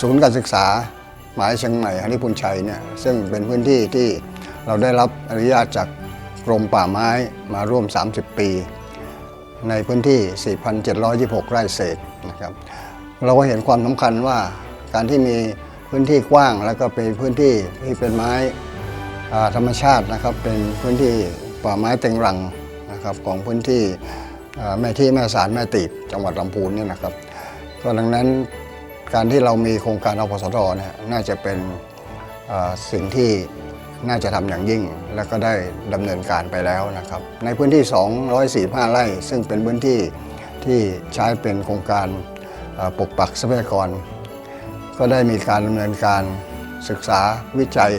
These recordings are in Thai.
ศูนย์การศึกษามหาวิทยายเชียงใหม่ฮานิพุนชัยเนี่ยซึ่งเป็นพื้นที่ที่เราได้รับอนุญาตจากกรมป่าไม้มาร่วม 30 ปี ในพื้นที่ 4,726 ไร่เศษนะครับเราก็เห็นความสำคัญว่าการที่มีพื้นที่กว้างแล้วก็เป็นพื้นที่ที่เป็นไม้ธรรมชาตินะครับ เป็นพื้นที่ป่าไม้เต็งรังนะครับของพื้นที่แม่ที่แม่สารแม่ตีบจังหวัดลำพูนเนี่ยนะครับก็ดังนั้น การที่เรามีโครงการอพสทเนี่ยน่าจะเป็นสิ่งที่น่าจะทำอย่างยิ่ง และก็ได้ดำเนินการไปแล้วนะครับ ในพื้นที่ 245 ไร่ ซึ่งเป็นพื้นที่ที่ใช้เป็นโครงการปกปักทรัพยากร ก็ได้มีการดำเนินการศึกษาวิจัย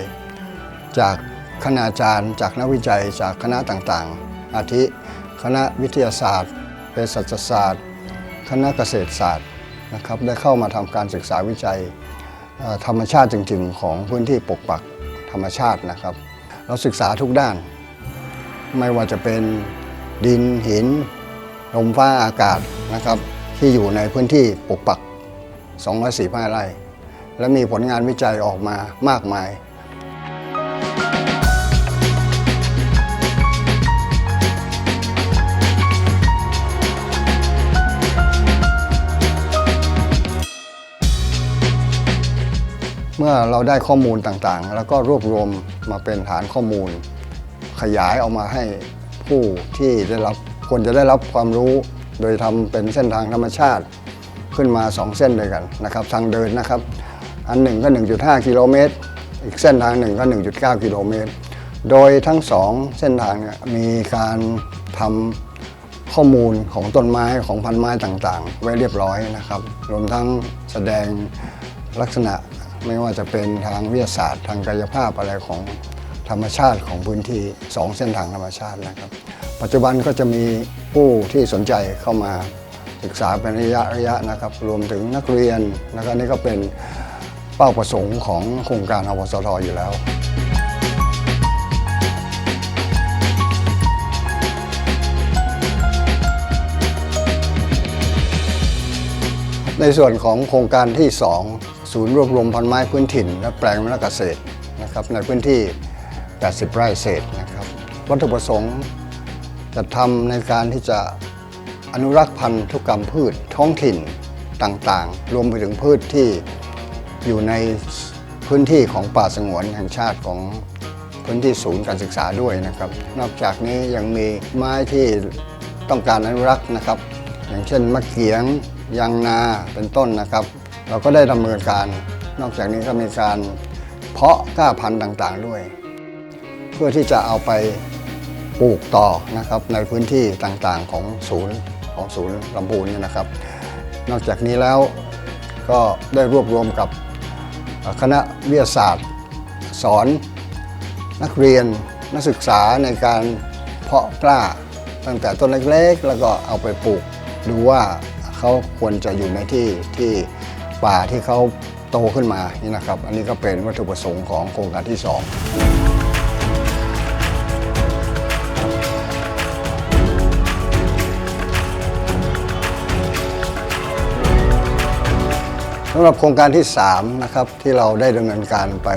จากคณาจารย์ จากนักวิจัยจากคณะต่างๆ อาทิ คณะวิทยาศาสตร์เภสัชศาสตร์ คณะเกษตรศาสตร์ นะครับได้เข้ามาทำการศึกษาวิจัยธรรมชาติจริง ๆ ของพื้นที่ปกปักธรรมชาตินะครับ เราศึกษาทุกด้าน ไม่ว่าจะเป็นดินหินลมฟ้าอากาศนะครับที่อยู่ในพื้นที่ปกปัก245ไร่และมีผลงานวิจัยออกมามากมาย เมื่อเราได้ข้อมูลต่างๆ แล้วก็รวบรวมมาเป็นฐานข้อมูล ขยายออกมาให้ผู้ที่ได้รับควรจะได้รับความรู้ โดยทำเป็นเส้นทางธรรมชาติขึ้นมา 2 เส้นด้วยกันนะครับ ทางเดินนะครับ อันหนึ่งก็ 1.5 กิโลเมตร อีกเส้นทางหนึ่งก็ 1.9 กิโลเมตร โดยทั้งสองเส้นทางมีการทำข้อมูลของต้นไม้ของพันไม้ต่างๆ ไว้เรียบร้อยนะครับ รวมทั้งแสดงลักษณะ ไม่ว่าจะเป็นทางวิทยาศาสตร์ ทางกายภาพอะไรของธรรมชาติของพื้นที่ 2 เส้นทางธรรมชาตินะครับ ปัจจุบันก็จะมีผู้ที่สนใจเข้ามาศึกษาเป็นระยะระยะนะครับ รวมถึงนักเรียนนะครับนี่ก็เป็นเป้าประสงค์ของโครงการอวสทอยู่แล้วในส่วนของโครงการที่2 ศูนย์รวบรวมพันไม้พื้นถิ่น และแปลงมะเกษตรนะครับในพื้นที่ 80 ไร่เศษนะครับวัตถุประสงค์จะทำในการที่จะอนุรักษ์พันธุกรรมพืชท้องถิ่นต่างๆ รวมไปถึงพืชที่อยู่ในพื้นที่ของป่าสงวนแห่งชาติของพื้นที่ศูนย์การศึกษาด้วยนะครับ นอกจากนี้ยังมีไม้ที่ต้องการอนุรักษ์นะครับ อย่างเช่นมะเขียงยางนาเป็นต้นนะครับ เราก็ได้ดำเนินการ นอกจากนี้ก็มีการเพาะกล้าพันธุ์ต่างๆด้วย เพื่อที่จะเอาไปปลูกต่อนะครับในพื้นที่ต่างๆของศูนย์ของศูนย์ลำพูนนี่นะครับ นอกจากนี้แล้วก็ได้รวบรวมกับคณะวิทยาศาสตร์ สอนนักเรียนนักศึกษาในการเพาะกล้าตั้งแต่ต้นเล็กๆ แล้วก็เอาไปปลูกดูว่าเขาควรจะอยู่ในที่ที่ ป่าที่เขาโตขึ้นมานี่นะครับ อันนี้ก็เป็นวัตถุประสงค์ของโครงการที่ 2สำหรับโครงการที่3นะครับที่เราได้ดำเนินการไป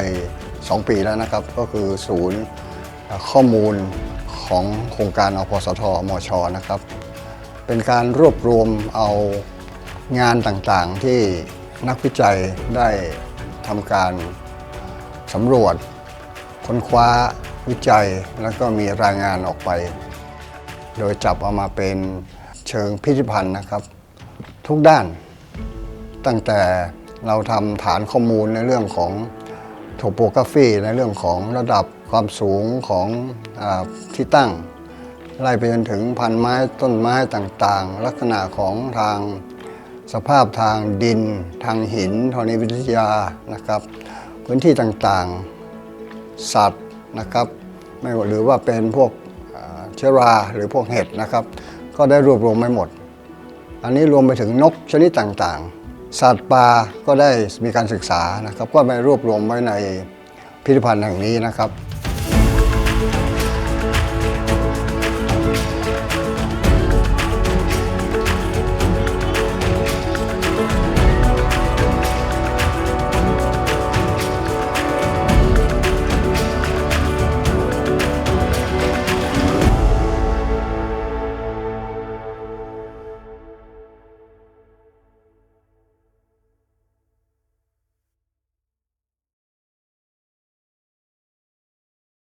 2 ปีแล้วนะครับ ก็คือศูนย์ข้อมูลของโครงการอพสทมชนะครับ เป็นการรวบรวมเอางานต่างๆที่ นักวิจัยได้ทำการสำรวจ ค้นคว้าวิจัยแล้วก็มีรายงานออกไป โดยจับเอามาเป็นเชิงพิพิธภัณฑ์นะครับ ทุกด้าน ตั้งแต่เราทำฐานข้อมูลในเรื่องของโทโปกราฟีในเรื่องของระดับความสูงของอที่ตั้ง ไล่ไปจนถึงพันไม้ต้นไม้ต่างๆ ลักษณะของทาง สภาพทางดิน ทางหินธรณีวิทยานะครับ พื้นที่ต่างๆสัตว์นะครับ ไม่หรือว่าเป็นพวกเชื้อราหรือพวกเห็ดนะครับ ก็ได้รวบรวมไว้หมด อันนี้รวมไปถึงนกชนิดต่างๆ สัตว์ป่าก็ได้มีการศึกษานะครับ ก็ไปรวบรวมไว้ในพิพิธภัณฑ์แห่งนี้นะครับ